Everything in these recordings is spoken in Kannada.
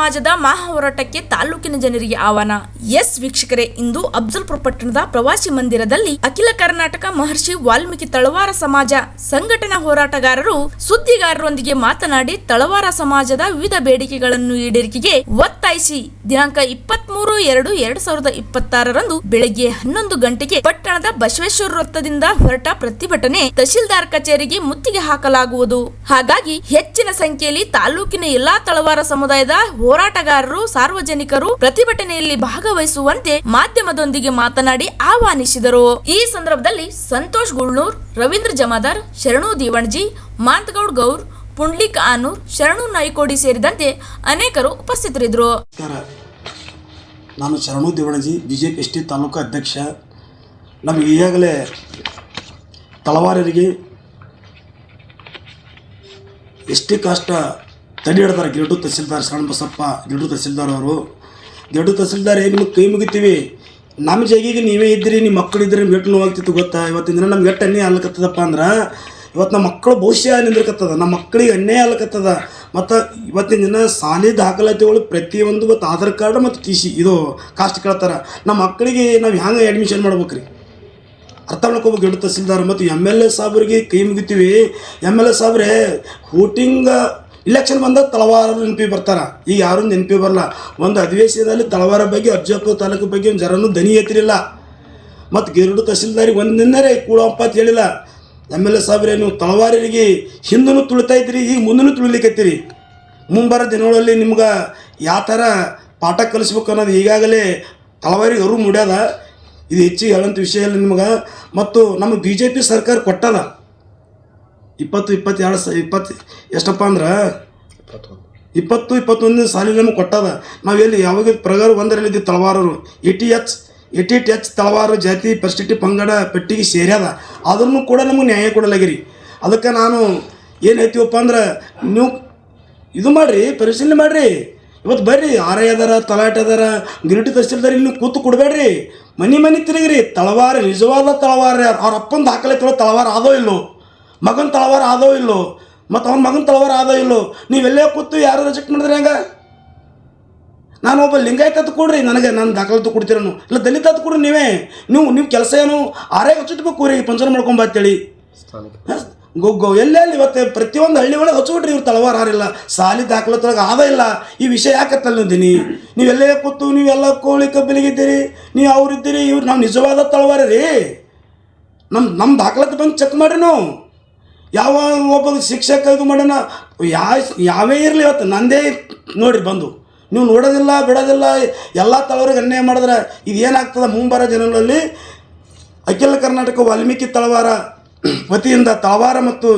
ಸಮಾಜದ ಮಹಾ ಹೋರಾಟಕ್ಕೆ ತಾಲೂಕಿನ ಜನರಿಗೆ ಆಹ್ವಾನ. ಎಸ್ ವೀಕ್ಷಕರೇ, ಇಂದು ಅಫ್ಜಲ್ಪುರ ಪಟ್ಟಣದ ಪ್ರವಾಸಿ ಮಂದಿರದಲ್ಲಿ ಅಖಿಲ ಕರ್ನಾಟಕ ಮಹರ್ಷಿ ವಾಲ್ಮೀಕಿ ತಳವಾರ ಸಮಾಜ ಸಂಘಟನಾ ಹೋರಾಟಗಾರರು ಸುದ್ದಿಗಾರರೊಂದಿಗೆ ಮಾತನಾಡಿ ತಳವಾರ ಸಮಾಜದ ವಿವಿಧ ಬೇಡಿಕೆಗಳನ್ನು ಈಡೇರಿಕೆಗೆ ಒತ್ತಾಯಿಸಿ ದಿನಾಂಕ ಇಪ್ಪತ್ಮೂರು ಎರಡು ಎರಡ್ ಸಾವಿರದ ಇಪ್ಪತ್ತಾರರಂದು ಬೆಳಗ್ಗೆ ಹನ್ನೊಂದು ಗಂಟೆಗೆ ಪಟ್ಟಣದ ಬಸವೇಶ್ವರ ವೃತ್ತದಿಂದ ಹೊರಟ ಪ್ರತಿಭಟನೆ ತಹಶೀಲ್ದಾರ್ ಕಚೇರಿಗೆ ಮುತ್ತಿಗೆ ಹಾಕಲಾಗುವುದು. ಹಾಗಾಗಿ ಹೆಚ್ಚಿನ ಸಂಖ್ಯೆಯಲ್ಲಿ ತಾಲೂಕಿನ ಎಲ್ಲಾ ತಳವಾರ ಸಮುದಾಯದ ಹೋರಾಟಗಾರರು, ಸಾರ್ವಜನಿಕರು ಪ್ರತಿಭಟನೆಯಲ್ಲಿ ಭಾಗವಹಿಸುವಂತೆ ಮಾಧ್ಯಮದೊಂದಿಗೆ ಮಾತನಾಡಿ ಆಹ್ವಾನಿಸಿದರು. ಈ ಸಂದರ್ಭದಲ್ಲಿ ಸಂತೋಷ್ ಗುಳ್ನೂರ್, ರವೀಂದ್ರ ಜಮಾದಾರ್, ಶರಣು ದೀವಣಜಿ, ಮಾಂತಗೌಡ್ ಗೌರ್, ಪುಂಡ್ಲಿಕ್ ಆನೂರ್, ಶರಣು ನಾಯ್ಕೋಡಿ ಸೇರಿದಂತೆ ಅನೇಕರು ಉಪಸ್ಥಿತರಿದ್ದರು. ನಾನು Sharanu Devanaji BJP S T taluk ಅಧ್ಯಕ್ಷ. ನಮಗೆ ಈಗಾಗಲೇ ತಳವಾರರಿಗೆ ಎಸ್ ಟಿ ತಡೆ ಹಿಡ್ದಾರೆ ಗಿರಡು ತಹಸೀಲ್ದಾರ್ ಶರಣ ಬಸಪ್ಪ ಗಿರಡು ತಹಸೀಲ್ದಾರ್ ಅವರು. ಗಿರಡು ತಹಸೀಲ್ದಾರ್ ಏನು ಕೈ ಮುಗಿತೀವಿ? ನಮ್ಮ ಜಗಿಗೆ ನೀವೇ ಇದ್ರಿ ನಿಮ್ಮ ಮಕ್ಕಳು ಇದ್ರಿ ನಿಮ್ಗೆ ಎಟ್ಟು ನೋವಾಗ್ತಿತ್ತು ಗೊತ್ತಾ? ಇವತ್ತಿನ ದಿನ ನಮ್ಗೆ ಎಟ್ಟು ಅನ್ಯಾಯ ಅಲ್ಲಕತ್ತದಪ್ಪ ಅಂದ್ರೆ, ಇವತ್ತು ನಮ್ಮ ಮಕ್ಕಳು ಭವಿಷ್ಯ ನಿಂದಿರ್ಕತ್ತದ ನಮ್ಮ ಮಕ್ಕಳಿಗೆ ಅನ್ಯಾಯ ಅಲ್ಲಕತ್ತದ ಮತ್ತು ಇವತ್ತಿನ ದಿನ ಸಾಲಿ ದಾಖಲಾತಿಗಳು ಪ್ರತಿಯೊಂದು ಇವತ್ತು ಆಧಾರ್ ಕಾರ್ಡ್ ಮತ್ತು ಟಿ ಸಿ, ಇದು ಕಾಸ್ಟ್ ಕೇಳ್ತಾರೆ. ನಮ್ಮ ಮಕ್ಕಳಿಗೆ ನಾವು ಹ್ಯಾಂಗೆ ಅಡ್ಮಿಷನ್ ಮಾಡ್ಬೇಕು ರೀ ಅರ್ಥ ಮಾಡ್ಕೋಬೇಕು ಗಿಡ ತಹಸೀಲ್ದಾರ್ ಮತ್ತು ಎಂ ಎಲ್ ಎ ಸಾಬ್ರಿಗೆ ಕೈ ಮುಗಿತೀವಿ. ಎಂ ಎಲ್ ಎ ಸಾಬ್ರೆ, ಹೂಟಿಂಗ್ ಇಲೆಕ್ಷನ್ ಬಂದಾಗ ತಳವಾರ ನೆನಪಿ ಬರ್ತಾರ. ಈಗ ಯಾರೂ ನೆನಪಿ ಬರಲ್ಲ. ಒಂದು ಅಧಿವೇಶನದಲ್ಲಿ ತಳವಾರ ಬಗ್ಗೆ ಅಫಜಲ್ಪುರ ತಾಲೂಕು ಬಗ್ಗೆ ಒಂದು ಜರನು ದನಿ ಎತ್ತಿರಲಿಲ್ಲ. ಮತ್ತು ಗಿರುಡು ತಹಸೀಲ್ದಾರಿಗೆ ಒಂದು ನಿನ್ನೆರೆ ಕೂಡಪ್ಪ ಅಂತ ಹೇಳಿಲ್ಲ. ಎಂ ಎಲ್ ಎ ಸಾಬ್ರೆ ನೀವು ತಳವಾರರಿಗೆ ಹಿಂದೂ ತುಳಿತಾ ಇದ್ರಿ ಈಗ ಮುಂದೂ ತುಳಿಲಿಕ್ಕತ್ತೀರಿ. ಮುಂಬರ ದಿನಗಳಲ್ಲಿ ನಿಮ್ಗೆ ಯಾವ ಥರ ಪಾಠ ಕಲಿಸ್ಬೇಕು ಅನ್ನೋದು ಈಗಾಗಲೇ ತಳವಾರಿಗೆ ಅವರು ಮುಡ್ಯದ. ಇದು ಹೆಚ್ಚಿಗೆ ಹೇಳೋಂಥ ವಿಷಯ ಇಲ್ಲ ನಿಮ್ಗೆ. ಮತ್ತು ನಮ್ಮ ಬಿ ಜೆ ಪಿ ಸರ್ಕಾರ ಕೊಟ್ಟದ ಇಪ್ಪತ್ತು ಇಪ್ಪತ್ತೆರಡು ಸ, ಇಪ್ಪತ್ತು, ಎಷ್ಟಪ್ಪ ಅಂದ್ರೆ? ಇಪ್ಪತ್ತು, ಇಪ್ಪತ್ತೊಂದನೇ ಸಾಲಿನ ನಮಗೆ ಕೊಟ್ಟದ. ನಾವು ಎಲ್ಲಿ ಯಾವಾಗ ಪ್ರಗಾರ ಒಂದರಲ್ಲಿದ್ದು ತಳವಾರರು. T H A T T H ತಳವಾರು ಜಾತಿ, ಪರಿಸ್ಥಿತಿ, ಪಂಗಡ, ಪೆಟ್ಟಿಗೆ ಸೇರ್ಯದ. ಅದನ್ನು ಕೂಡ ನಮಗೆ ನ್ಯಾಯ ಕೊಡಲಾಗಿರಿ ಅದಕ್ಕೆ ನಾನು ಏನು ಹೇಳ್ತೀವಪ್ಪ ಅಂದ್ರೆ, ನೀವು ಇದು ಮಾಡಿರಿ, ಪರಿಶೀಲನೆ ಮಾಡಿರಿ. ಇವತ್ತು ಬರ್ರಿ, ಆರ್ ಅದರ, ತಲಾಟೆ ಅದಾರ, ಗಿರಿಟಿ ತಹಸೀಲ್ದಾರ್ ಇಲ್ಲಿ ಕೂತು ಕೊಡಬೇಡ್ರಿ. ಮನೆ ಮನೆ ತಿರುಗಿರಿ, ತಳವಾರ, ನಿಜವಾದ ತಳವಾರ ಅವ್ರ ಅಪ್ಪಂದು ತೊಳೋ ತಳವಾರ ಆದೋ ಇಲ್ಲೋ? ಮಗನ ತಳವಾರ ಆದೋ ಇಲ್ಲೋ? ಮತ್ತು ಅವ್ನ ಮಗನ ತಳವಾರ ಆದೋ ಇಲ್ಲೋ? ನೀವೆಲ್ಲೇ ಕೂತು ಯಾರು ರಿಜೆಕ್ಟ್ ಮಾಡಿದ್ರೆ ಹೆಂಗೆ? ನಾನು ಒಬ್ಬ ಲಿಂಗಾಯತ ಅದು ಕೊಡ್ರಿ ನನಗೆ ನಾನು ದಾಖಲಾತಿ ಕೊಡ್ತೀರನು? ಇಲ್ಲ ದಲಿತ ಅದು ಕೊಡ್ರಿ ನೀವೇ? ನೀವು ನಿಮ್ಮ ಕೆಲಸ ಏನು? ಆರೇ ಹಚ್ಚಿಟ್ಬೇಕು ರೀ ಪಂಚನ ಮಾಡ್ಕೊಂಬ ಅಂತೇಳಿ. ಗೊಗ್ಗೋ ಎಲ್ಲೆಲ್ಲಿ ಇವತ್ತು ಪ್ರತಿಯೊಂದು ಹಳ್ಳಿ ಒಳಗೆ ಹಚ್ಚಿಬಿಟ್ರಿ ಇವ್ರು ತಳವಾರ ಆರಿಲ್ಲ ಸಾಲಿ ದಾಖಲಾತೊಳಗೆ ಆದ ಇಲ್ಲ. ಈ ವಿಷಯ ಯಾಕತ್ತಲ್ಲ ಅಂದಿನಿ? ನೀವೆಲ್ಲೇ ಕೂತು ನೀವೆಲ್ಲ ಕೋಳಿ ಕಬ್ಬಿಲಿಗಿದ್ದೀರಿ ನೀವು ಅವ್ರಿದ್ದೀರಿ ಇವ್ರು ನಾವು ನಿಜವಾದ ತಳವಾರ ರೀ ನಮ್ಮ ನಮ್ಮ ದಾಖಲಾತಿ ಬಂದು ಚೆಕ್ ಮಾಡ್ರಿ ನಾವು. ಯಾವ ಒಬ್ಬ ಶಿಕ್ಷಕ ಇದು ಮಾಡೋಣ? ಯಾ ಯಾವೇ ಇರಲಿ ಇವತ್ತು, ನಂದೇ ನೋಡಿರಿ ಬಂದು. ನೀವು ನೋಡೋದಿಲ್ಲ, ಬಿಡೋದಿಲ್ಲ, ಎಲ್ಲ ತಳವರಿಗೆ ಅನ್ಯಾಯ ಮಾಡಿದ್ರೆ ಇದು ಏನಾಗ್ತದೆ ಮುಂಬಾರ ಜನಗಳಲ್ಲಿ ಅಖಿಲ ಕರ್ನಾಟಕ ವಾಲ್ಮೀಕಿ ತಳವಾರ ವತಿಯಿಂದ ತಳವಾರ ಮತ್ತು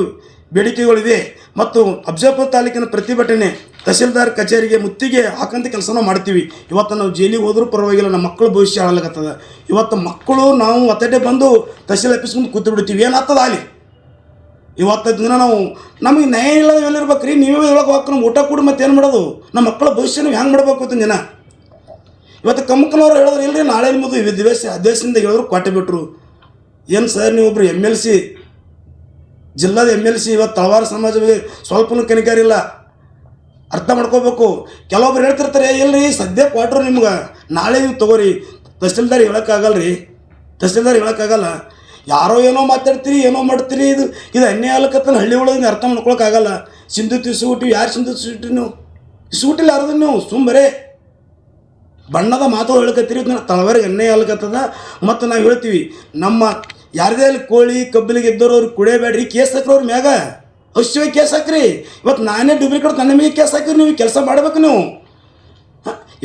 ಬೇಡಿಕೆಗಳಿವೆ. ಮತ್ತು ಅಬ್ಜಾಪುರ ತಾಲೂಕಿನ ಪ್ರತಿಭಟನೆ ತಹಸೀಲ್ದಾರ್ ಕಚೇರಿಗೆ ಮುತ್ತಿಗೆ ಹಾಕಂತ ಕೆಲಸನ ಮಾಡ್ತೀವಿ. ಇವತ್ತು ನಾವು ಜೈಲಿಗೆ ಹೋದರೂ ಪರವಾಗಿಲ್ಲ, ನಮ್ಮ ಮಕ್ಕಳು ಭವಿಷ್ಯ ಹಾಳಾಗತ್ತದ. ಇವತ್ತು ಮಕ್ಕಳು ನಾವು ಒತ್ತಡೆ ಬಂದು ತಹಸೀಲ್ ಆಫೀಸ್ ಕೂತು ಬಿಡ್ತೀವಿ ಏನಾಗ್ತದ ಅಲ್ಲಿ? ಇವತ್ತು ದಿನ ನಾವು ನಮಗೆ ನ್ಯಾಯ ಇಲ್ಲ ಎಲ್ಲಿರ್ಬೇಕು ರೀ ನೀವೇ ಹೇಳಕ್ಕೆ ಹೋಗಕ್ಕೆ ನಮ್ಮ ಊಟ ಕೂಡ ಮತ್ತೆ ಏನು ಮಾಡೋದು? ನಮ್ಮ ಮಕ್ಕಳ ಭವಿಷ್ಯ ನೀವು ಹೆಂಗೆ ಮಾಡ್ಬೇಕು ಅಂತ ದಿನ? ಇವತ್ತು ಕಮ್ಮಕ್ಕನವ್ರು ಹೇಳಿದ್ರು ಇಲ್ಲರಿ ನಾಳೆ ನಿಮ್ಮದು ದಿವಸ ಅಧ್ಯಕ್ಷದಿಂದ ಹೇಳಿದ್ರು ಕೊಟ್ಟೆ ಬಿಟ್ರು. ಏನು ಸರ್ ನೀವು ಒಬ್ರು ಎಂ ಎಲ್ ಸಿ? ಜಿಲ್ಲಾದ ಎಂ ಎಲ್ ಸಿ ಇವತ್ತು ತಳವಾರ ಸಮಾಜವೇ ಸ್ವಲ್ಪನೂ ಕನಿಕಾರಿಲ್ಲ ಅರ್ಥ ಮಾಡ್ಕೋಬೇಕು. ಕೆಲವೊಬ್ರು ಹೇಳ್ತಿರ್ತಾರೆ ಇಲ್ಲರಿ ಸದ್ಯ ಕ್ವಾಟ್ರು ನಿಮ್ಗೆ. ನಾಳೆ ನೀವು ತಗೋರಿ. ತಹಸೀಲ್ದಾರ್ ಹೇಳೋಕ್ಕಾಗಲ್ಲ ರೀ ತಹಸೀಲ್ದಾರ್ ಹೇಳೋಕ್ಕಾಗಲ್ಲ. ಯಾರೋ ಏನೋ ಮಾತಾಡ್ತೀರಿ, ಏನೋ ಮಾಡ್ತೀರಿ, ಇದು ಇದು ಅನ್ಯಾಯ ಆಗ್ಲಕತ್ತ ಹಳ್ಳಿ ಒಳಗೆ ಅರ್ಥ ಮಾಡ್ಕೊಳಕ್ಕಾಗಲ್ಲ. ಸಿಂಧು ಇಸುಗುಟ್ಟಿ ಯಾರು ಸಿಂಧು ಸುಟ್ಟಿ ನೀವು? ಇಸುಗುಟ್ಟಿಲ್ಲ ಯಾರ್ದು ನೀವು? ಸುಮ್ಮನೆ ಬಣ್ಣದ ಮಾತು ಹೇಳ್ಕತ್ತೀರಿ ತಳವರಿಗೆ ಅನ್ಯಾಯ ಆಗ್ಲಕತ್ತದ ಮತ್ತು ನಾವು ಹೇಳ್ತೀವಿ, ನಮ್ಮ ಯಾರದೇ ಅಲ್ಲಿ ಕೋಳಿ, ಕಬ್ಬಲಿಗೆ ಇದ್ದವ್ರು ಅವ್ರು ಕುಡಿಯಬೇಡ್ರಿ, ಕೇಸ್ ಹಾಕ್ರಿ ಅವ್ರ ಮ್ಯಾಗ. ಅವಶ್ಯವಾಗಿ ಕೇಸ್ ಹಾಕ್ರಿ. ಇವತ್ತು ನಾನೇ ಡೂಪ್ಲಿಕೇಟ್ ನನ್ನ ಮೇಲೆ ಕೇಸ್ ಹಾಕ್ರಿ, ನೀವು ಕೆಲಸ ಮಾಡ್ಬೇಕು ನೀವು?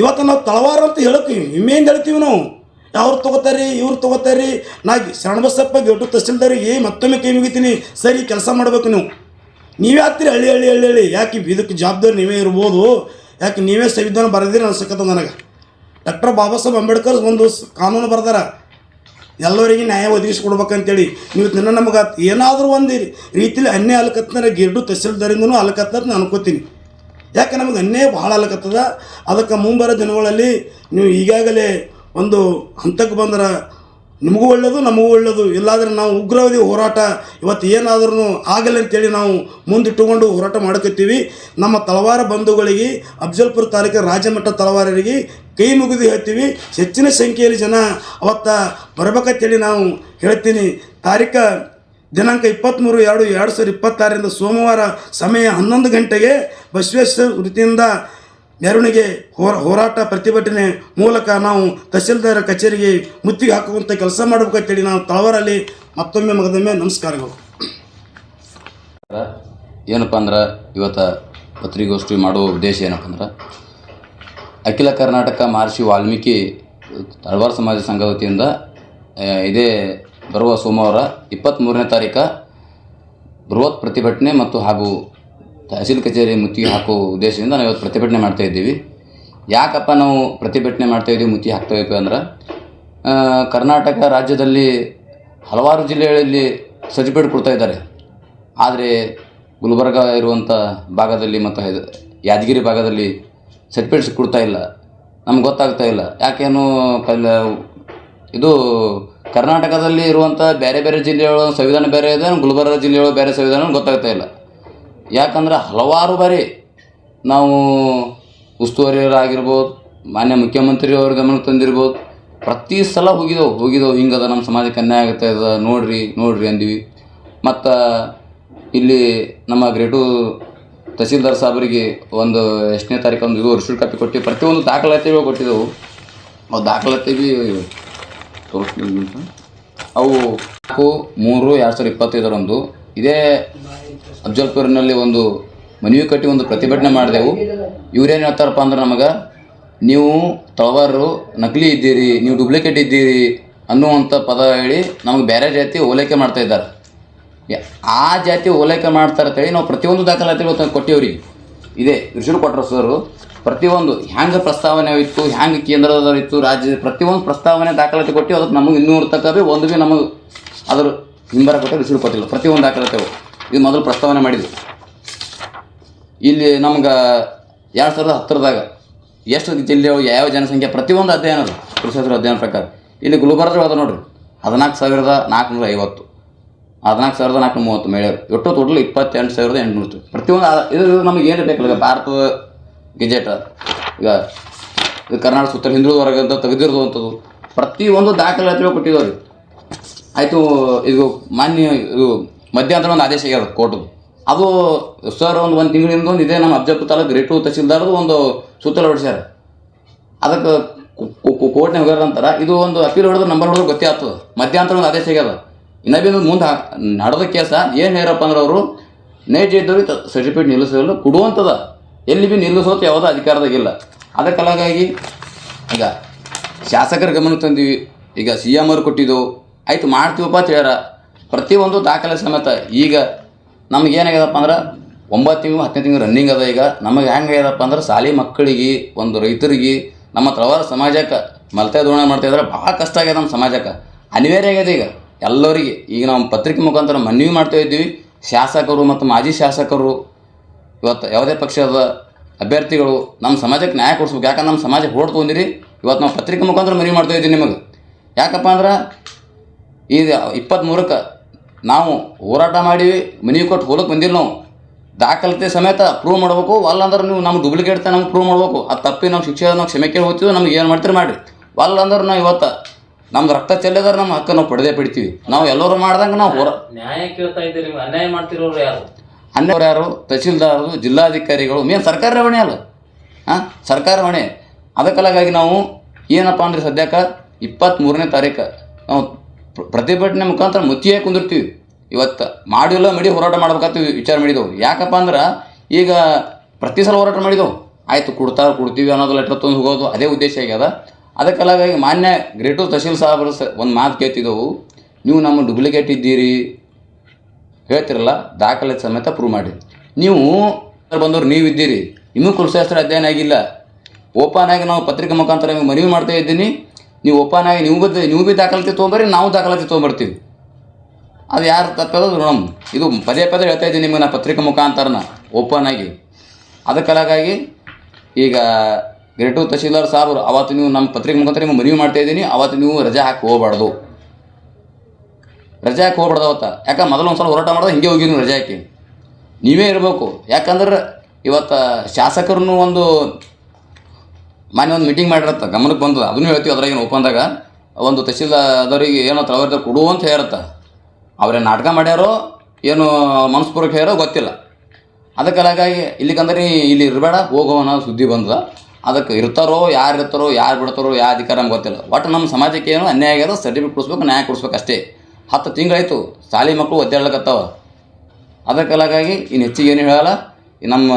ಇವತ್ತು ನಾವು ತಳವಾರ ಅಂತ ಹೇಳಕ್ಕೆ ವಿಮೆಯಿಂದ ಹೇಳ್ತೀವಿ ನಾವು. ಅವ್ರು ತೊಗೋತಾರಿ, ಇವ್ರು ತೊಗೋತಾರಿ? ನಾ ಶರಣಬಸಪ್ಪ ಗೆಟ್ಟು ತಹಸೀಲ್ದಾರಿಗೆ ಮತ್ತೊಮ್ಮೆ ಕೈ ಮುಗಿತೀನಿ. ಸರಿ, ಕೆಲಸ ಮಾಡ್ಬೇಕು ನೀವು. ನೀವೇ ಆಗ್ತೀರಿ ಹಳ್ಳಿ ಹಳ್ಳಿ ಹಳ್ಳಿ ಹಳ್ಳಿ. ಯಾಕೆ ಇದಕ್ಕೆ ಜವಾಬ್ದಾರಿ ನೀವೇ ಇರ್ಬೋದು? ಯಾಕೆ ನೀವೇ ಸಂವಿಧಾನ ಬರೆದಿರಿ ಅನ್ಸಕತ್ತ ನನಗೆ? ಡಾಕ್ಟರ್ ಬಾಬಾ ಸಾಹೇಬ್ ಅಂಬೇಡ್ಕರ್ ಒಂದು ಕಾನೂನು ಬರ್ದಾರ. ಎಲ್ಲರಿಗೆ ನ್ಯಾಯ ಒದಗಿಸ್ಕೊಡ್ಬೇಕಂತೇಳಿ. ನೀವು ತಿನ್ನ ನಮಗೆ ಏನಾದರೂ ಒಂದು ರೀತಿಲಿ ಅನ್ಯಾಯ ಅಲ್ಕತ್ತಂದ್ರೆ ಗಿರ್ಡು ತಹಸೀಲ್ದಾರಿಂದನೂ ಅಲ್ಕತ್ತ ನಾನು ಅನ್ಕೋತೀನಿ. ಯಾಕೆ ನಮಗೆ ಅನ್ಯಾಯ ಭಾಳ ಅಲ್ಕತ್ತದ? ಅದಕ್ಕೆ ಮುಂಬರೋ ದಿನಗಳಲ್ಲಿ ನೀವು ಈಗಾಗಲೇ ಒಂದು ಹಂತಕ್ಕೆ ಬಂದ್ರೆ ನಿಮಗೂ ಒಳ್ಳೆಯದು ನಮಗೂ ಒಳ್ಳೆಯದು ಇಲ್ಲಾದರೆ ನಾವು ಉಗ್ರವಾದಿ ಹೋರಾಟ ಇವತ್ತು ಏನಾದ್ರೂ ಆಗಲ್ಲ ಅಂತೇಳಿ ನಾವು ಮುಂದಿಟ್ಟುಕೊಂಡು ಹೋರಾಟ ಮಾಡ್ಕೊತೀವಿ. ನಮ್ಮ ತಲವಾರ ಬಂಧುಗಳಿಗೆ, ಅಫ್ಜಲ್ಪುರ ತಾಲೂಕಿನ ರಾಜಮಟ್ಟ ತಳವಾರರಿಗೆ ಕೈ ಮುಗಿದು ಹೇಳ್ತೀವಿ. ಹೆಚ್ಚಿನ ಸಂಖ್ಯೆಯಲ್ಲಿ ಜನ ಅವತ್ತ ಬರಬೇಕಂತೇಳಿ ನಾವು ಹೇಳ್ತೀನಿ. ತಾರೀಕ ದಿನಾಂಕ ಇಪ್ಪತ್ತ್ಮೂರು ಎರಡು ಎರಡು ಸಾವಿರದ ಇಪ್ಪತ್ತಾರರಿಂದ ಸೋಮವಾರ ಸಮಯ ಹನ್ನೊಂದು ಗಂಟೆಗೆ ಬಸವೇಶ್ವರ ವೃತ್ತಿಯಿಂದ ಮೆರವಣಿಗೆ ಹೋರ, ಹೋರಾಟ ಪ್ರತಿಭಟನೆ ಮೂಲಕ ನಾವು ತಹಸೀಲ್ದಾರ್ ಕಚೇರಿಗೆ ಮುತ್ತಿಗೆ ಹಾಕುವಂಥ ಕೆಲಸ ಮಾಡಬೇಕಂತೇಳಿ ನಾವು ತಳವಾರಲ್ಲಿ ಮತ್ತೊಮ್ಮೆ ಮಗದೊಮ್ಮೆ ನಮಸ್ಕಾರಗಳು. ಏನಪ್ಪ ಅಂದ್ರೆ ಇವತ್ತು ಪತ್ರಿಕೋಷ್ಠಿ ಮಾಡುವ ಉದ್ದೇಶ ಏನಪ್ಪ ಅಂದ್ರೆ ಅಖಿಲ ಕರ್ನಾಟಕ ಮಹರ್ಷಿ ವಾಲ್ಮೀಕಿ ತಳವಾರ ಸಮಾಜ ಸಂಘ ವತಿಯಿಂದ ಇದೇ ಬರುವ ಸೋಮವಾರ ಇಪ್ಪತ್ತ್ಮೂರನೇ ತಾರೀಕು ಬೃಹತ್ ಪ್ರತಿಭಟನೆ ಮತ್ತು ಹಾಗೂ ತಹಸೀಲ್ ಕಚೇರಿ ಮುತ್ತಿಗೆ ಹಾಕೋ ಉದ್ದೇಶದಿಂದ ನಾವು ಇವತ್ತು ಪ್ರತಿಭಟನೆ ಮಾಡ್ತಾ ಇದ್ದೀವಿ. ಯಾಕಪ್ಪ ನಾವು ಪ್ರತಿಭಟನೆ ಮಾಡ್ತಾ ಇದ್ದೀವಿ ಮುತ್ತಿಗೆ ಹಾಕ್ತಾ ಅಂದ್ರೆ ಕರ್ನಾಟಕ ರಾಜ್ಯದಲ್ಲಿ ಹಲವಾರು ಜಿಲ್ಲೆಗಳಲ್ಲಿ ಸರ್ಟಿಫಿಕೇಟ್ ಕೊಡ್ತಾ ಇದ್ದಾರೆ. ಆದರೆ ಗುಲ್ಬರ್ಗ ಇರುವಂಥ ಭಾಗದಲ್ಲಿ ಮತ್ತು ಯಾದಗಿರಿ ಭಾಗದಲ್ಲಿ ಸರ್ಟಿಫಿಕೇಟ್ಸ್ ಕೊಡ್ತಾ ಇಲ್ಲ. ನಮ್ಗೆ ಗೊತ್ತಾಗ್ತಾ ಇಲ್ಲ. ಯಾಕೇನು ಕಲ್, ಇದು ಕರ್ನಾಟಕದಲ್ಲಿ ಇರುವಂಥ ಬೇರೆ ಬೇರೆ ಜಿಲ್ಲೆಗಳ ಸಂವಿಧಾನ ಬೇರೆ ಇದೆ, ಗುಲ್ಬರ್ಗ ಜಿಲ್ಲೆಯೊಳಗೆ ಬೇರೆ ಸಂವಿಧಾನ ಗೊತ್ತಾಗ್ತಾ ಇಲ್ಲ. ಯಾಕಂದ್ರೆ ಹಲವಾರು ಬಾರಿ ನಾವು ಉಸ್ತುವಾರಿಯವರಾಗಿರ್ಬೋದು ಮಾನ್ಯ ಮುಖ್ಯಮಂತ್ರಿ ಅವ್ರ ಗಮನಕ್ಕೆ ತಂದಿರ್ಬೋದು, ಪ್ರತಿ ಸಲ ಹೋಗಿದ್ದೆವು ಹೋಗಿದ್ದೆವು ಹಿಂಗದ ನಮ್ಮ ಸಮಾಜಕ್ಕೆ ಅನ್ಯಾಯ ಆಗುತ್ತೆ ಇದೆ ನೋಡ್ರಿ ನೋಡ್ರಿ ಅಂದೀವಿ. ಮತ್ತು ಇಲ್ಲಿ ನಮ್ಮ ಗ್ರೇಟು ತಹಸೀಲ್ದಾರ್ ಸಾಹೇಬರಿಗೆ ಒಂದು ಎಷ್ಟನೇ ತಾರೀಕು ಒಂದು ಇದು ರಿಸೀಟ್ ಕಾಪಿ ಕೊಟ್ಟು ಪ್ರತಿಯೊಂದು ದಾಖಲಾತಿಗಳು ಕೊಟ್ಟಿದ್ದೆವು. ಅವು ದಾಖಲಾತಿ ಭೀ. ಅವು ನಾಲ್ಕು, ಮೂರು, ಎರಡು ಸಾವಿರದ ಇಪ್ಪತ್ತೈದರಂದು. ಇದೇ ಅಫ್ಜಲ್ಪುರ್ನಲ್ಲಿ ಒಂದು ಮನವಿ ಕಟ್ಟಿ ಒಂದು ಪ್ರತಿಭಟನೆ ಮಾಡಿದೆವು. ಇವ್ರೇನು ಹೇಳ್ತಾರಪ್ಪ ಅಂದ್ರೆ ನಮಗೆ, ನೀವು ತಳವಾರರು ನಕಲಿ ಇದ್ದೀರಿ, ನೀವು ಡೂಪ್ಲಿಕೇಟ್ ಇದ್ದೀರಿ ಅನ್ನುವಂಥ ಪದ ಹೇಳಿ ನಮಗೆ ಬೇರೆ ಜಾತಿ ಓಲೈಕೆ ಮಾಡ್ತಾ ಇದ್ದಾರೆ. ಆ ಜಾತಿ ಓಲೈಕೆ ಮಾಡ್ತಾರೆ ಅಂತೇಳಿ ನಾವು ಪ್ರತಿಯೊಂದು ದಾಖಲಾತಿಗಳು ತಂದು ಕೊಟ್ಟಿವ್ರಿಗೆ ಇದೇ ಋಷಿರು ಕೊಟ್ಟರು ಸರ್, ಪ್ರತಿಯೊಂದು ಹ್ಯಾಂಗೆ ಪ್ರಸ್ತಾವನೆ ಇತ್ತು, ಹ್ಯಾಂಗೆ ಕೇಂದ್ರದವರು ಇತ್ತು, ರಾಜ್ಯದ ಪ್ರತಿಯೊಂದು ಪ್ರಸ್ತಾವನೆ ದಾಖಲಾತಿ ಕೊಟ್ಟು ಅದಕ್ಕೆ ನಮಗೆ ಇನ್ನೂರು ತನಕ ಭೀ ಒಂದು ಭೀ ನಮಗೆ ಅದರ ಹಿಂಬರ ಕೊಟ್ಟು ಋಷಿರು ಕೊಟ್ಟಿಲ್ಲ, ಪ್ರತಿಯೊಂದು ದಾಖಲಾತಿಗಳು. ಇದು ಮೊದಲು ಪ್ರಸ್ತಾವನೆ ಮಾಡಿದ್ವಿ ಇಲ್ಲಿ ನಮ್ಗೆ ಎರಡು ಸಾವಿರದ ಹತ್ತರದಾಗ ಎಷ್ಟು ಜಿಲ್ಲೆ ಯಾವ ಜನಸಂಖ್ಯೆ, ಪ್ರತಿಯೊಂದು ಅಧ್ಯಯನ ಅದು ಕೃಷಿ ಅಧ್ಯಯನ ಪ್ರಕಾರ. ಇಲ್ಲಿ ಗುಲ್ಬರ್ಗ ಅದ ನೋಡಿರಿ, ಹದಿನಾಲ್ಕು ಸಾವಿರದ ನಾಲ್ಕುನೂರ ಐವತ್ತು, ಹದಿನಾಲ್ಕು ಸಾವಿರದ ನಾಲ್ಕುನೂರ ಮೂವತ್ತು ಮಹಿಳೆಯರು, ಒಟ್ಟು ಟೋಟಲ್ ಇಪ್ಪತ್ತೆಂಟು ಸಾವಿರದ ಎಂಟುನೂರು ಪ್ರತಿಯೊಂದು ಇದು ನಮಗೆ ಏನು ಬೇಕಲ್ಲ ಈಗ ಭಾರತ ಗೆಜೆಟ್, ಈಗ ಇದು ಕರ್ನಾಟಕ ಸುತ್ತ ಹಿಂದುಳಿದ ವರ್ಗ ಅಂತ ತೆಗೆದಿರುವಂಥದ್ದು, ಪ್ರತಿಯೊಂದು ದಾಖಲಾತಿಗಳು ಕೊಟ್ಟಿದ್ದಾರೆ ಆಯಿತು, ಇದು ಮಾನ್ಯ ಇದು ಮಧ್ಯಂತರ ಒಂದು ಆದೇಶ ಆಗ್ಯದ ಕೋರ್ಟು ಅದು ಸರ್ ಒಂದು ಒಂದು ತಿಂಗಳಿಂದ ಒಂದು ಇದೇ, ನಮ್ಮ ಅಬ್ಜೆಕ್ಟ್ ತಾಲೂಕು ರೇಟು ತಹಸೀಲ್ದಾರ್ದು ಒಂದು ಸುತ್ತಲ ಹೊಡಿಸ್ಯಾರ. ಅದಕ್ಕೆ ಕೋರ್ಟ್ನಾಗ ಹೋಗ್ಯಾರ ಅಂತಾರ, ಇದು ಒಂದು ಅಪೀಲ್ ಹೊಡೆದ್ರೆ ನಂಬರ್ ಹೊಡೆದ್ರೆ ಗೊತ್ತೇ ಆಗ್ತದೆ. ಮಧ್ಯಂತರ ಒಂದು ಆದೇಶ ಆಗ್ಯದ. ಇನ್ನೂ ಬಿಂದು ಮುಂದೆ ನಡೆದ ಕೇಸ ಏನು ಹೇಳಪ್ಪ ಅಂದ್ರೆ ಅವರು ನೈಜ ಇದ್ದವ್ರಿಗೆ ಸರ್ಟಿಫಿಕೇಟ್ ನಿಲ್ಲಿಸಲು ಕೊಡುವಂಥದ ಎಲ್ಲಿ ಬಿ ನಿಲ್ಲಿಸೋದು ಯಾವುದೋ ಅಧಿಕಾರದಾಗಿಲ್ಲ ಅದಕ್ಕಲ್ಲಾಗಿ ಈಗ ಶಾಸಕರ ಗಮನ ತಂದೀವಿ. ಈಗ ಸಿ ಎಂ ಅವ್ರು ಕೊಟ್ಟಿದ್ದೆವು ಆಯ್ತು ಮಾಡ್ತೀವಪ್ಪ ಅಂತ ಹೇಳ್ಯಾರ. ಪ್ರತಿಯೊಂದು ದಾಖಲೆ ಸಮೇತ ಈಗ ನಮ್ಗೆ ಏನಾಗ್ಯದಪ್ಪ ಅಂದ್ರೆ ಒಂಬತ್ತು ತಿಂಗಳು, ಹತ್ತನೇ ತಿಂಗಳು ರನ್ನಿಂಗ್ ಅದ ಈಗ. ನಮಗೆ ಹೆಂಗಾಗ್ಯದಪ್ಪ ಅಂದ್ರೆ ಶಾಲಿ ಮಕ್ಕಳಿಗೆ, ಒಂದು ರೈತರಿಗೆ, ನಮ್ಮ ತಳವಾರ ಸಮಾಜಕ್ಕೆ ಮಲ್ತೆ ಧೋರಣೆ ಮಾಡ್ತಾ ಇದ್ರೆ ಭಾಳ ಕಷ್ಟ ಆಗ್ಯದ ನಮ್ಮ ಸಮಾಜಕ್ಕೆ. ಅನಿವಾರ್ಯ ಆಗ್ಯದ ಈಗ ಎಲ್ಲರಿಗೆ. ಈಗ ನಾವು ಪತ್ರಿಕೆ ಮುಖಾಂತರ ಮನವಿ ಮಾಡ್ತಾ ಇದ್ದೀವಿ. ಶಾಸಕರು ಮತ್ತು ಮಾಜಿ ಶಾಸಕರು, ಇವತ್ತು ಯಾವುದೇ ಪಕ್ಷದ ಅಭ್ಯರ್ಥಿಗಳು ನಮ್ಮ ಸಮಾಜಕ್ಕೆ ನ್ಯಾಯ ಕೊಡಿಸ್ಬೇಕು. ಯಾಕಂದ್ರೆ ನಮ್ಮ ಸಮಾಜಕ್ಕೆ ಓಡ್ ತೊಗೊಂಡಿರಿ. ಇವತ್ತು ನಾವು ಪತ್ರಿಕೆ ಮುಖಾಂತರ ಮನವಿ ಮಾಡ್ತಾ ಇದ್ದೀವಿ ನಿಮಗೆ. ಯಾಕಪ್ಪ ಅಂದ್ರೆ ಈಗ ಇಪ್ಪತ್ತ್ಮೂರಕ್ಕೆ ನಾವು ಹೋರಾಟ ಮಾಡಿ ಮನೆ ಕೊಟ್ಟು ಹೋಲಕ್ಕೆ ಬಂದಿಲ್ಲ ನಾವು. ದಾಖಲಾತಿ ಸಮೇತ ಪ್ರೂವ್ ಮಾಡಬೇಕು. ಅಲ್ಲ ಅಂದ್ರೆ ನೀವು ನಮ್ಗೆ ಡೂಪ್ಲಿಕೇಟ್ ನಮ್ಗೆ ಪ್ರೂವ್ ಮಾಡಬೇಕು. ಅದು ತಪ್ಪಿ ನಾವು ಶಿಕ್ಷೆ ನಾವು ಕ್ಷಮೆ ಕೇಳಿ ಹೋಗ್ತೀವಿ ನಮ್ಗೆ ಏನು ಮಾಡ್ತೀರಿ ಮಾಡಿರಿ. ಅಲ್ಲ ಅಂದ್ರೆ ನಾವು ಇವತ್ತು ನಮ್ದು ರಕ್ತ ಚೆಲ್ಲಿದ್ರೆ ನಮ್ಮ ಹಕ್ಕ ನಾವು ಪಡೆದೇ ಪಡಿತೀವಿ. ನಾವು ಎಲ್ಲರೂ ಮಾಡ್ದಂಗೆ ನಾವು ಹೋರ ನ್ಯಾಯ ಕೇಳ್ತಾ ಇದ್ದೀರಿ ನೀವು ಅನ್ಯಾಯ ಮಾಡ್ತಿರೋರು ಯಾರು? ಅನ್ಯವ್ರು ಯಾರು? ತಹಸೀಲ್ದಾರರು ಜಿಲ್ಲಾಧಿಕಾರಿಗಳು ಮೇನ್ ಸರ್ಕಾರ ಹೊಣೆ ಅಲ್ಲ. ಹಾಂ ಸರ್ಕಾರ ಹೊಣೆ ಅದಕ್ಕಲ್ಲಾಗಿ ನಾವು ಏನಪ್ಪ ಅಂದ್ರೆ ಸದ್ಯಕ್ಕೆ ಇಪ್ಪತ್ತ್ಮೂರನೇ ತಾರೀಕು ನಾವು ಪ್ರತಿಭಟನೆ ಮುಖಾಂತರ ಮುತ್ತಿಯೇ ಕುಂದಿರ್ತೀವಿ. ಇವತ್ತು ಮಾಡಿಲ್ಲ ಮಡಿ ಹೋರಾಟ ಮಾಡ್ಬೇಕಂತ ವಿಚಾರ ಮಾಡಿದೆವು. ಯಾಕಪ್ಪ ಅಂದ್ರೆ ಈಗ ಪ್ರತಿ ಸಲ ಹೋರಾಟ ಮಾಡಿದವು. ಆಯಿತು ಕೊಡ್ತಾರೆ ಕೊಡ್ತೀವಿ ಅನ್ನೋದು ಲೆಟ್ರ್ ತಂದು ಹೋಗೋದು ಅದೇ ಉದ್ದೇಶ ಆಗ್ಯದ ಅದಕ್ಕೆಲ್ಲ ಮಾನ್ಯ ಗ್ರೇಟು ತಹಶೀಲ್ ಸಾಹೇಬರು ಸ ಒಂದು ಮಾತು ಕೇಳ್ತಿದ್ದೆವು. ನೀವು ನಮ್ಮ ಡುಪ್ಲಿಕೇಟ್ ಇದ್ದೀರಿ. ಹೇಳ್ತಿರಲ್ಲ, ದಾಖಲೆ ಸಮೇತ ಪ್ರೂವ್ ಮಾಡಿ. ನೀವು ಬಂದವರು ನೀವು ಇದ್ದೀರಿ. ಇನ್ನೂ ಕುಲಶಾಸ್ತ್ರ ಅಧ್ಯಯನ ಆಗಿಲ್ಲ. ಓಪನ್ ಆಗಿ ನಾವು ಪತ್ರಿಕೆ ಮುಖಾಂತರ ಮನವಿ ಮಾಡ್ತಾ ಇದ್ದೀನಿ. ನೀವು ಓಪನ್ ಆಗಿ ನೀವು ಬದ್ದು ನೀವು ಭೀ ದಾಖಲಾತಿ ತೊಗೊಂಬರ್ರಿ, ನಾವು ದಾಖಲಾತಿ ತೊಗೊಂಬರ್ತೀವಿ. ಅದು ಯಾರು ತಪ್ಪದ ಋಣಮ್ ಇದು ಪದೇ ಪದೇ ಹೇಳ್ತಾ ಇದ್ದೀನಿ ನಿಮಗೆ ನಾ ಪತ್ರಿಕೆ ಮುಖಾಂತರನ ಓಪನ್ ಆಗಿ ಅದಕ್ಕಲಾಗಾಗಿ ಈಗ ಗ್ರೇಟು ತಹಶೀಲ್ದಾರ್ ಸಾಹ್ರು ಅವತ್ತು ನೀವು ನಮ್ಮ ಪತ್ರಿಕೆ ಮುಖಾಂತರ ನಿಮಗೆ ಮನವಿ ಮಾಡ್ತಾ ಇದ್ದೀನಿ, ಅವತ್ತು ನೀವು ರಜೆ ಹಾಕಿ ಹೋಗಬಾರ್ದು. ರಜೆ ಹಾಕಿ ಹೋಗ್ಬಾರ್ದು ಅವತ್ತ. ಯಾಕೆ ಮೊದಲು ಒಂದು ಸಲ ಹೋರಾಟ ಮಾಡಿದ್ರೆ ಹಿಂಗೆ ಹೋಗಿದ್ವಿ ರಜೆ ಹಾಕಿ. ನೀವೇ ಇರಬೇಕು. ಯಾಕಂದ್ರೆ ಇವತ್ತು ಶಾಸಕರನ್ನು ಒಂದು ಮಾನ್ಯ ಒಂದು ಮೀಟಿಂಗ್ ಮಾಡಿರತ್ತ, ಗಮನಕ್ಕೆ ಬಂದದ. ಅದನ್ನು ಹೇಳ್ತೀವಿ ಅದ್ರಾಗೇನು ಓಪನ್ದಾಗ ಒಂದು ತಹಸೀಲ್ದಾರಿಗೆ ಏನೋ ತಳವರ್ದ ಕೊಡು ಅಂತ ಹೇಳತ್ತ. ಅವ್ರೇನು ನಾಟಕ ಮಾಡ್ಯಾರೋ, ಏನು ಮನಸ್ಪೂರ್ವಕ ಹೇಳೋ ಗೊತ್ತಿಲ್ಲ. ಅದಕ್ಕೆ ಹಾಗಾಗಿ ಇಲ್ಲಿಗಂದ್ರೆ ಇಲ್ಲಿ ಇರಬೇಡ, ಹೋಗೋ ಅನ್ನೋ ಸುದ್ದಿ ಬಂದದ. ಅದಕ್ಕೆ ಇರ್ತಾರೋ, ಯಾರು ಇರ್ತಾರೋ, ಯಾರು ಬಿಡ್ತಾರೋ, ಯಾವ ಅಧಿಕಾರ ನಮ್ಗೆ ಗೊತ್ತಿಲ್ಲ. ಒಟ್ಟು ನಮ್ಮ ಸಮಾಜಕ್ಕೆ ಏನು ಅನ್ಯಾಯ ಆಗ್ಯದ ಸರ್ಟಿಫಿಕೇಟ್ ಕೊಡಿಸ್ಬೇಕು, ನ್ಯಾಯ ಕೊಡಿಸ್ಬೇಕು ಅಷ್ಟೇ ಹತ್ತು ತಿಂಗಳಾಯ್ತು, ಶಾಲೆ ಮಕ್ಕಳು ಒದ್ದಾಡ್ಲಕತ್ತಾವ. ಅದಕ್ಕೆ ಹಾಗಾಗಿ ಇನ್ನು ಹೆಚ್ಚಿಗೆ ಏನು ಹೇಳಲ್ಲ. ನಮ್ಮ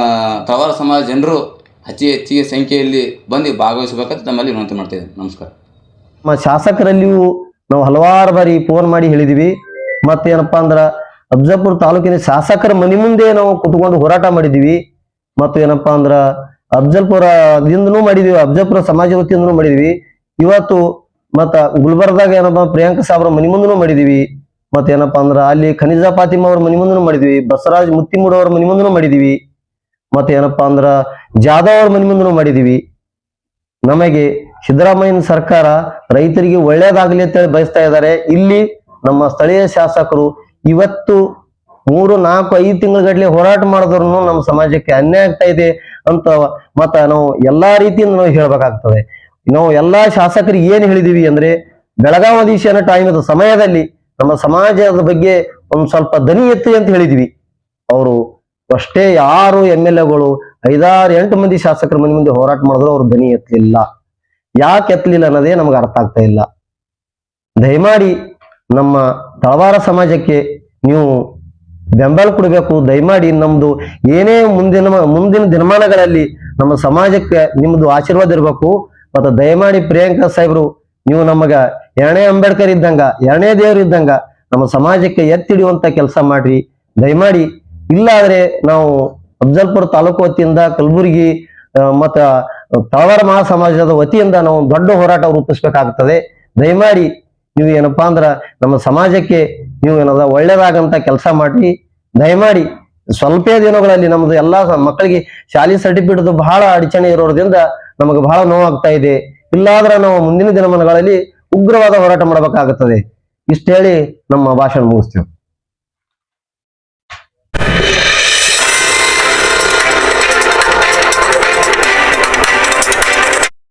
ತಳವಾರ ಸಮಾಜ ಜನರು ಹೆಚ್ಚಿ ಹೆಚ್ಚಿಗೆ ಸಂಖ್ಯೆಯಲ್ಲಿ ಬಂದು ಭಾಗವಹಿಸಬೇಕಂತ ನಮ್ಮಲ್ಲಿ ವಿನಂತಿ ಮಾಡ್ತೇವೆ ನಮಸ್ಕಾರ. ನಮ್ಮ ಶಾಸಕರಲ್ಲಿಯೂ ನಾವು ಹಲವಾರು ಬಾರಿ ಫೋನ್ ಮಾಡಿ ಹೇಳಿದೀವಿ. ಮತ್ತೇನಪ್ಪಾ ಅಂದ್ರ ಅಬ್ಜಾಪುರ ತಾಲೂಕಿನ ಶಾಸಕರ ಮನೆ ಮುಂದೆ ನಾವು ಕುತ್ಕೊಂಡು ಹೋರಾಟ ಮಾಡಿದೀವಿ. ಮತ್ತು ಏನಪ್ಪಾ ಅಂದ್ರ ಅಫ್ಜಲ್ಪುರದಿಂದನೂ ಮಾಡಿದೀವಿ ಅಬ್ಜಲ್ಪುರ ಸಮಾಜ ವತಿಯಿಂದನೂ ಮಾಡಿದೀವಿ. ಇವತ್ತು ಮತ್ತ ಗುಲ್ಬರ್ಗದಾಗ ಏನಪ್ಪಾ ಪ್ರಿಯಾಂಕ ಸಾಬ್ರ ಮನೆ ಮುಂದನೂ ಮಾಡಿದೀವಿ. ಮತ್ತೇನಪ್ಪಾ ಅಂದ್ರ ಅಲ್ಲಿ ಖನಿಜಾ ಪಾತಿಮ ಅವ್ರ ಮನೆ ಮುಂದನೂ ಮಾಡಿದ್ವಿ. ಬಸವರಾಜ್ ಮುತ್ತಿಮೂಡ್ ಅವ್ರ ಮನೆ ಮುಂದನೂ ಮಾಡಿದೀವಿ. ಮತ್ತೇನಪ್ಪಾ ಅಂದ್ರ ಜಾಧವ್ ಅವ್ರ ಮನೆ ಮುಂದೂ ಮಾಡಿದೀವಿ. ನಮಗೆ ಸಿದ್ದರಾಮಯ್ಯನ ಸರ್ಕಾರ ರೈತರಿಗೆ ಒಳ್ಳೇದಾಗಲಿ ಅಂತ ಹೇಳಿ ಬಯಸ್ತಾ ಇದ್ದಾರೆ. ಇಲ್ಲಿ ನಮ್ಮ ಸ್ಥಳೀಯ ಶಾಸಕರು ಇವತ್ತು ಮೂರು, ನಾಲ್ಕು, ಐದು ತಿಂಗಳ ಹೋರಾಟ ಮಾಡಿದ್ರು ನಮ್ಮ ಸಮಾಜಕ್ಕೆ ಅನ್ಯಾಯ ಆಗ್ತಾ ಇದೆ ಅಂತ ಮತ್ತ ನಾವು ಎಲ್ಲಾ ರೀತಿಯಿಂದ ನಾವು ಹೇಳ್ಬೇಕಾಗ್ತದೆ. ನಾವು ಎಲ್ಲಾ ಶಾಸಕರಿಗೆ ಏನ್ ಹೇಳಿದೀವಿ ಅಂದ್ರೆ ಬೆಳಗಾವಿ ಅಧಿವೇಶನ ಟೈಮದ ಸಮಯದಲ್ಲಿ ನಮ್ಮ ಸಮಾಜದ ಬಗ್ಗೆ ಒಂದ್ ಸ್ವಲ್ಪ ದನಿ ಎತ್ತಿ ಅಂತ ಹೇಳಿದ್ವಿ. ಅವರು ಅಷ್ಟೇ ಯಾರು ಎಂ ಎಲ್ ಎಗಳು ಐದಾರು ಎಂಟು ಮಂದಿ ಶಾಸಕರ ಮನೆ ಮುಂದೆ ಹೋರಾಟ ಮಾಡಿದ್ರು ಅವ್ರು ಧ್ವನಿ ಎತ್ತಲಿಲ್ಲ. ಯಾಕೆ ಎತ್ತಲಿಲ್ಲ ಅನ್ನೋದೇ ನಮ್ಗೆ ಅರ್ಥ ಆಗ್ತಾ ಇಲ್ಲ. ದಯಮಾಡಿ ನಮ್ಮ ತಳವಾರ ಸಮಾಜಕ್ಕೆ ನೀವು ಬೆಂಬಲ ಕೊಡಬೇಕು. ದಯಮಾಡಿ ನಮ್ದು ಏನೇ ಮುಂದಿನ ಮುಂದಿನ ದಿನಮಾನಗಳಲ್ಲಿ ನಮ್ಮ ಸಮಾಜಕ್ಕೆ ನಿಮ್ದು ಆಶೀರ್ವಾದ ಇರಬೇಕು. ಮತ್ತು ದಯಮಾಡಿ ಪ್ರಿಯಾಂಕಾ ಸಾಹೇಬ್ರು, ನೀವು ನಮಗ ಎರಡನೇ ಅಂಬೇಡ್ಕರ್ ಇದ್ದಂಗ, ಎರಡನೇ ದೇವರು ಇದ್ದಂಗ ನಮ್ಮ ಸಮಾಜಕ್ಕೆ ಎತ್ತಿಡಿಯುವಂತ ಕೆಲಸ ಮಾಡ್ರಿ. ದಯಮಾಡಿ ಇಲ್ಲಾದ್ರೆ ನಾವು ಅಫಜಲ್ಪುರ ತಾಲೂಕು ವತಿಯಿಂದ ಕಲಬುರಗಿ ಮತ್ತ ತಳವಾರ ಮಹಾ ಸಮಾಜದ ವತಿಯಿಂದ ನಾವು ದೊಡ್ಡ ಹೋರಾಟ ರೂಪಿಸ್ಬೇಕಾಗ್ತದೆ. ದಯಮಾಡಿ ನೀವು ಏನಪ್ಪಾ ಅಂದ್ರ ನಮ್ಮ ಸಮಾಜಕ್ಕೆ ನೀವು ಏನದ ಒಳ್ಳೇದಾಗಂತ ಕೆಲಸ ಮಾಡಿ ದಯಮಾಡಿ ಸ್ವಲ್ಪ ದಿನಗಳಲ್ಲಿ ನಮ್ದು ಎಲ್ಲಾ ಮಕ್ಕಳಿಗೆ ಶಾಲೆ ಸರ್ಟಿಫಿಕೇಟ್ ಬಹಳ ಅಡಚಣೆ ಇರೋದ್ರಿಂದ ನಮಗೆ ಬಹಳ ನೋವಾಗ್ತಾ ಇದೆ. ಇಲ್ಲಾದ್ರೆ ನಾವು ಮುಂದಿನ ದಿನಮಾನಗಳಲ್ಲಿ ಉಗ್ರವಾದ ಹೋರಾಟ ಮಾಡಬೇಕಾಗುತ್ತದೆ ಇಷ್ಟ ಹೇಳಿ ನಮ್ಮ ಭಾಷಣ ಮುಗಿಸ್ತೇವೆ.